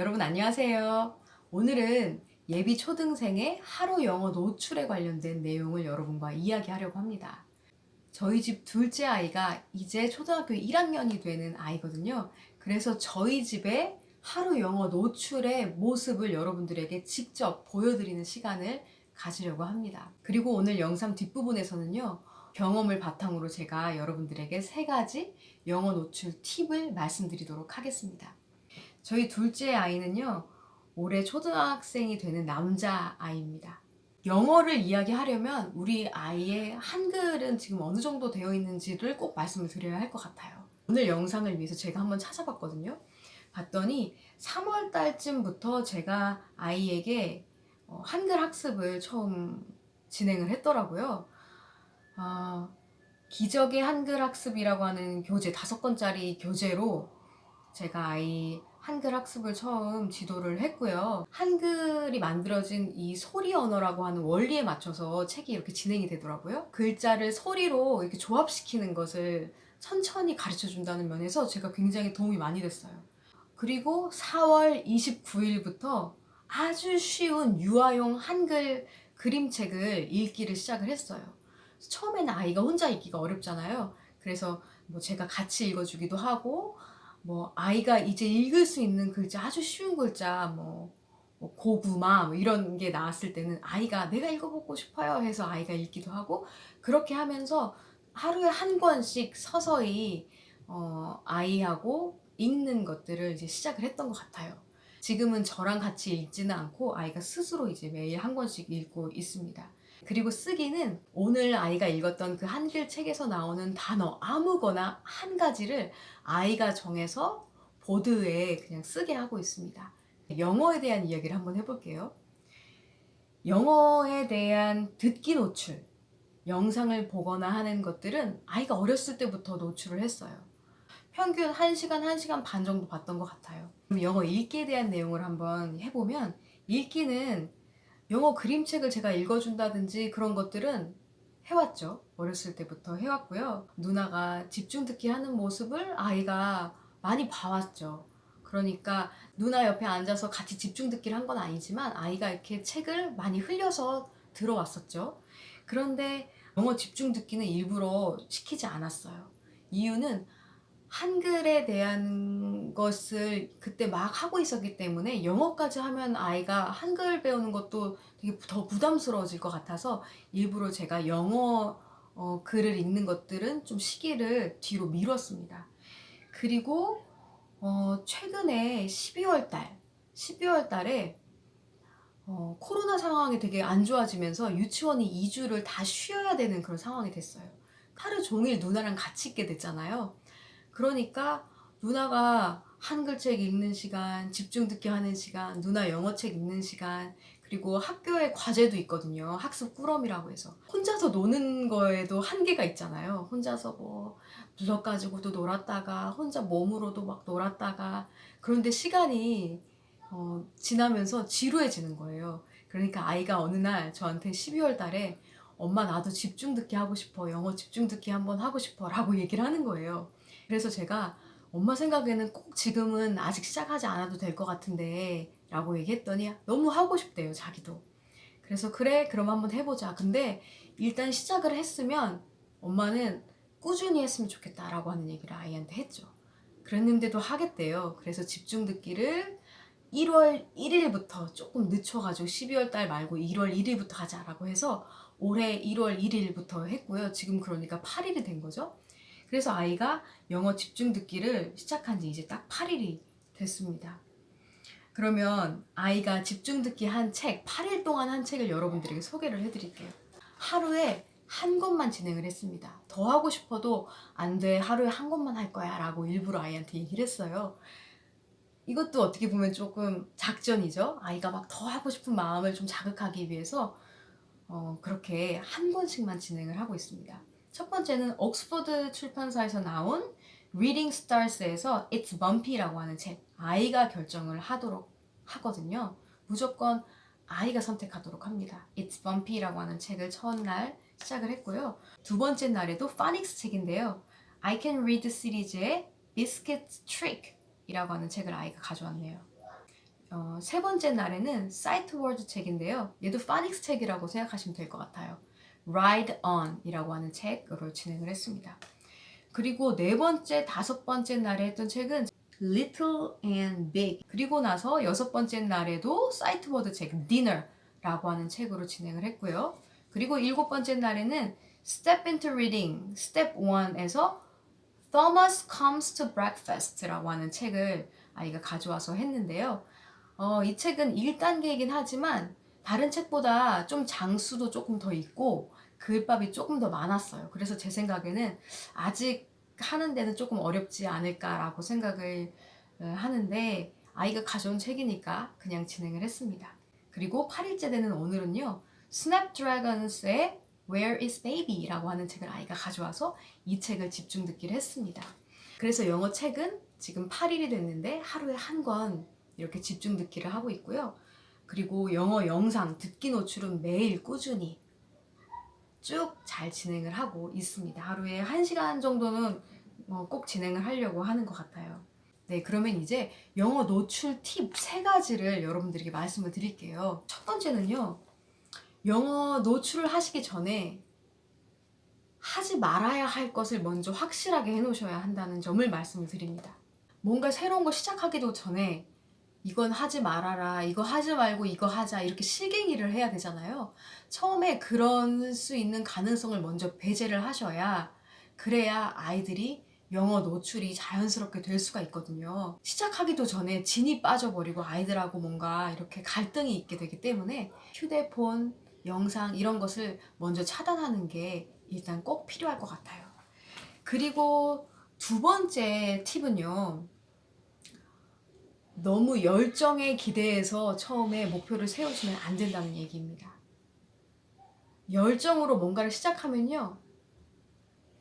여러분 안녕하세요. 오늘은 예비 초등생의 하루 영어 노출에 관련된 내용을 여러분과 이야기하려고 합니다. 저희 집 둘째 아이가 이제 초등학교 1학년이 되는 아이거든요. 그래서 저희 집의 하루 영어 노출의 모습을 여러분들에게 직접 보여드리는 시간을 가지려고 합니다. 그리고 오늘 영상 뒷부분에서는요, 경험을 바탕으로 제가 여러분들에게 세 가지 영어 노출 팁을 말씀드리도록 하겠습니다. 저희 둘째 아이는요, 올해 초등학생이 되는 남자 아이입니다. 영어를 이야기하려면 우리 아이의 한글은 지금 어느 정도 되어 있는지를 꼭 말씀을 드려야 할 것 같아요. 오늘 영상을 위해서 제가 한번 찾아봤거든요. 봤더니 3월 달쯤부터 제가 아이에게 어, 한글 학습을 처음 진행을 했더라고요. 아, 기적의 한글 학습이라고 하는 교재, 다섯 권짜리 교재로 제가 아이 한글 학습을 처음 지도를 했고요. 한글이 만들어진 이 소리 언어라고 하는 원리에 맞춰서 책이 이렇게 진행이 되더라고요. 글자를 소리로 이렇게 조합시키는 것을 천천히 가르쳐 준다는 면에서 제가 굉장히 도움이 많이 됐어요. 그리고 4월 29일부터 아주 쉬운 유아용 한글 그림책을 읽기를 시작을 했어요. 처음에는 아이가 혼자 읽기가 어렵잖아요. 그래서 뭐 제가 같이 읽어주기도 하고, 뭐 아이가 이제 읽을 수 있는 글자, 아주 쉬운 글자, 뭐, 뭐 고구마 뭐 이런 게 나왔을 때는 아이가 내가 읽어보고 싶어요 해서 아이가 읽기도 하고, 그렇게 하면서 하루에 한 권씩 서서히 어, 아이하고 읽는 것들을 이제 시작을 했던 것 같아요. 지금은 저랑 같이 읽지는 않고 아이가 스스로 이제 매일 한 권씩 읽고 있습니다. 그리고 쓰기는 오늘 아이가 읽었던 그 한글 책에서 나오는 단어 아무거나 한 가지를 아이가 정해서 보드에 그냥 쓰게 하고 있습니다. 영어에 대한 이야기를 한번 해볼게요. 영어에 대한 듣기 노출, 영상을 보거나 하는 것들은 아이가 어렸을 때부터 노출을 했어요. 평균 1시간, 1시간 반 정도 봤던 것 같아요. 영어 읽기에 대한 내용을 한번 해보면 읽기는 영어 그림책을 제가 읽어준다든지 그런 것들은 해왔죠. 어렸을 때부터 해왔고요. 누나가 집중 듣기 하는 모습을 아이가 많이 봐왔죠. 그러니까 누나 옆에 앉아서 같이 집중 듣기를 한 건 아니지만 아이가 이렇게 책을 많이 흘려서 들어왔었죠. 그런데 영어 집중 듣기는 일부러 시키지 않았어요. 이유는 한글에 대한 것을 그때 막 하고 있었기 때문에 영어까지 하면 아이가 한글 배우는 것도 되게 더 부담스러워질 것 같아서 일부러 제가 영어 어, 글을 읽는 것들은 좀 시기를 뒤로 미뤘습니다. 그리고 어, 최근에 12월 달, 12월 달에 어, 코로나 상황이 되게 안 좋아지면서 유치원이 2주를 다 쉬어야 되는 그런 상황이 됐어요. 하루 종일 누나랑 같이 있게 됐잖아요. 그러니까 누나가 한글책 읽는 시간, 집중 듣기 하는 시간, 누나 영어책 읽는 시간, 그리고 학교에 과제도 있거든요. 학습 꾸러미라고 해서. 혼자서 노는 거에도 한계가 있잖아요. 혼자서 뭐 블럭 가지고도 놀았다가, 혼자 몸으로도 막 놀았다가, 그런데 시간이 어, 지나면서 지루해지는 거예요. 그러니까 아이가 어느 날 저한테 12월 달에 엄마 나도 집중 듣기 하고 싶어. 영어 집중 듣기 한번 하고 싶어. 라고 얘기를 하는 거예요. 그래서 제가 엄마 생각에는 꼭 지금은 아직 시작하지 않아도 될 것 같은데 라고 얘기했더니 너무 하고 싶대요 자기도. 그래서 그래 그럼 한번 해보자. 근데 일단 시작을 했으면 엄마는 꾸준히 했으면 좋겠다 라고 하는 얘기를 아이한테 했죠. 그랬는데도 하겠대요. 그래서 집중 듣기를 1월 1일부터 조금 늦춰가지고 12월 달 말고 1월 1일부터 하자라고 해서 올해 1월 1일부터 했고요. 지금 그러니까 8일이 된 거죠 그래서 아이가 영어 집중 듣기를 시작한 지 이제 딱 8일이 됐습니다. 그러면 아이가 집중 듣기 한 책, 8일 동안 한 책을 여러분들에게 소개를 해드릴게요. 하루에 한 권만 진행을 했습니다. 더 하고 싶어도 안 돼, 하루에 한 권만 할 거야 라고 일부러 아이한테 얘기를 했어요. 이것도 어떻게 보면 조금 작전이죠. 아이가 막 더 하고 싶은 마음을 좀 자극하기 위해서 어, 그렇게 한 권씩만 진행을 하고 있습니다. 첫 번째는 옥스퍼드 출판사에서 나온 Reading Stars에서 It's Bumpy라고 하는 책. 아이가 결정을 하도록 하거든요. 무조건 아이가 선택하도록 합니다. It's Bumpy라고 하는 책을 첫날 시작을 했고요. 두 번째 날에도 파닉스 책인데요. I Can Read 시리즈의 Biscuit Trick 이라고 하는 책을 아이가 가져왔네요. 어, 세 번째 날에는 사이트 워드 책인데요. 얘도 파닉스 책이라고 생각하시면 될 것 같아요. Ride On 이라고 하는 책으로 진행을 했습니다. 그리고 네 번째, 다섯 번째 날에 했던 책은 Little and Big. 그리고 나서 여섯 번째 날에도 사이트 워드 책 Dinner라고 하는 책으로 진행을 했고요. 그리고 일곱 번째 날에는 Step into Reading, Step 1에서 Thomas Comes to Breakfast라고 하는 책을 아이가 가져와서 했는데요. 어, 이 책은 1단계이긴 하지만 다른 책보다 좀 장수도 조금 더 있고 글밥이 조금 더 많았어요. 그래서 제 생각에는 아직 하는 데는 조금 어렵지 않을까라고 생각을 어, 하는데 아이가 가져온 책이니까 그냥 진행을 했습니다. 그리고 8일째 되는 오늘은요. 스냅드래곤스의 Where is Baby라고 하는 책을 아이가 가져와서 이 책을 집중 듣기를 했습니다. 그래서 영어 책은 지금 8일이 됐는데 하루에 한 권 이렇게 집중 듣기를 하고 있고요. 그리고 영어 영상 듣기 노출은 매일 꾸준히 쭉 잘 진행을 하고 있습니다. 하루에 1시간 정도는 어, 꼭 진행을 하려고 하는 것 같아요. 네, 그러면 이제 영어 노출 팁 세 가지를 여러분들에게 말씀을 드릴게요. 첫 번째는요. 영어 노출을 하시기 전에 하지 말아야 할 것을 먼저 확실하게 해놓으셔야 한다는 점을 말씀을 드립니다. 뭔가 새로운 거 시작하기도 전에 이건 하지 말아라, 이거 하지 말고 이거 하자, 이렇게 실갱이를 해야 되잖아요. 처음에 그런 수 있는 가능성을 먼저 배제를 하셔야 그래야 아이들이 영어 노출이 자연스럽게 될 수가 있거든요. 시작하기도 전에 진이 빠져버리고 아이들하고 뭔가 이렇게 갈등이 있게 되기 때문에 휴대폰, 영상 이런 것을 먼저 차단하는 게 일단 꼭 필요할 것 같아요. 그리고 두 번째 팁은요. 너무 열정에 기대해서 처음에 목표를 세우시면 안 된다는 얘기입니다. 열정으로 뭔가를 시작하면요.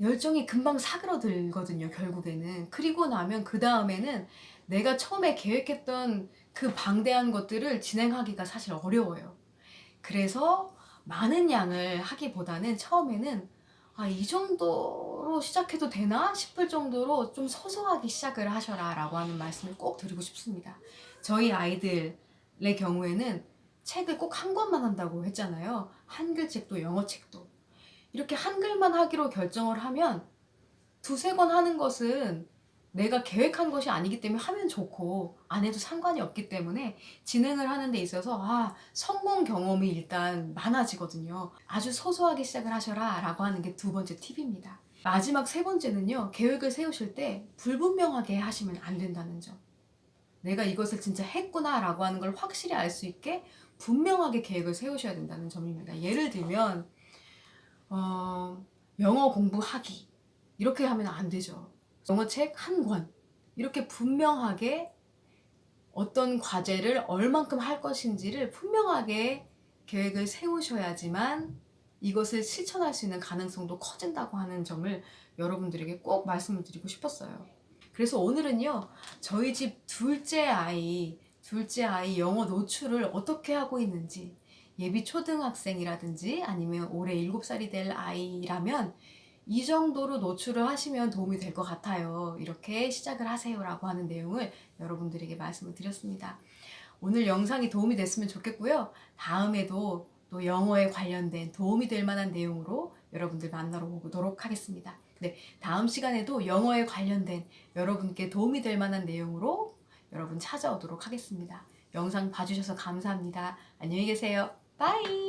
열정이 금방 사그러들거든요, 결국에는. 그리고 나면 그 다음에는 내가 처음에 계획했던 그 방대한 것들을 진행하기가 사실 어려워요. 그래서 많은 양을 하기보다는 처음에는 아, 이 정도로 시작해도 되나 싶을 정도로 좀 소소하게 시작을 하셔라 라고 하는 말씀을 꼭 드리고 싶습니다. 저희 아이들의 경우에는 책을 꼭 한 권만 한다고 했잖아요. 한글 책도 영어 책도. 이렇게 한글만 하기로 결정을 하면 두세 권 하는 것은 내가 계획한 것이 아니기 때문에 하면 좋고 안 해도 상관이 없기 때문에 진행을 하는 데 있어서 아 성공 경험이 일단 많아지거든요. 아주 소소하게 시작을 하셔라 라고 하는 게 두 번째 팁입니다. 마지막 세 번째는요. 계획을 세우실 때 불분명하게 하시면 안 된다는 점. 내가 이것을 진짜 했구나 라고 하는 걸 확실히 알 수 있게 분명하게 계획을 세우셔야 된다는 점입니다. 예를 들면 어, 영어 공부하기 이렇게 하면 안 되죠. 영어 책 한 권. 이렇게 분명하게 어떤 과제를 얼만큼 할 것인지를 분명하게 계획을 세우셔야지만 이것을 실천할 수 있는 가능성도 커진다고 하는 점을 여러분들에게 꼭 말씀을 드리고 싶었어요. 그래서 오늘은요, 저희 집 둘째 아이, 둘째 아이 영어 노출을 어떻게 하고 있는지, 예비 초등학생이라든지 아니면 올해 7살이 될 아이라면 이 정도로 노출을 하시면 도움이 될 것 같아요. 이렇게 시작을 하세요 라고 하는 내용을 여러분들에게 말씀을 드렸습니다. 오늘 영상이 도움이 됐으면 좋겠고요. 다음에도 또 영어에 관련된 도움이 될 만한 내용으로 여러분들 만나러 오도록 하겠습니다. 네, 다음 시간에도 영어에 관련된 여러분께 도움이 될 만한 내용으로 여러분 찾아오도록 하겠습니다. 영상 봐주셔서 감사합니다. 안녕히 계세요. 바이!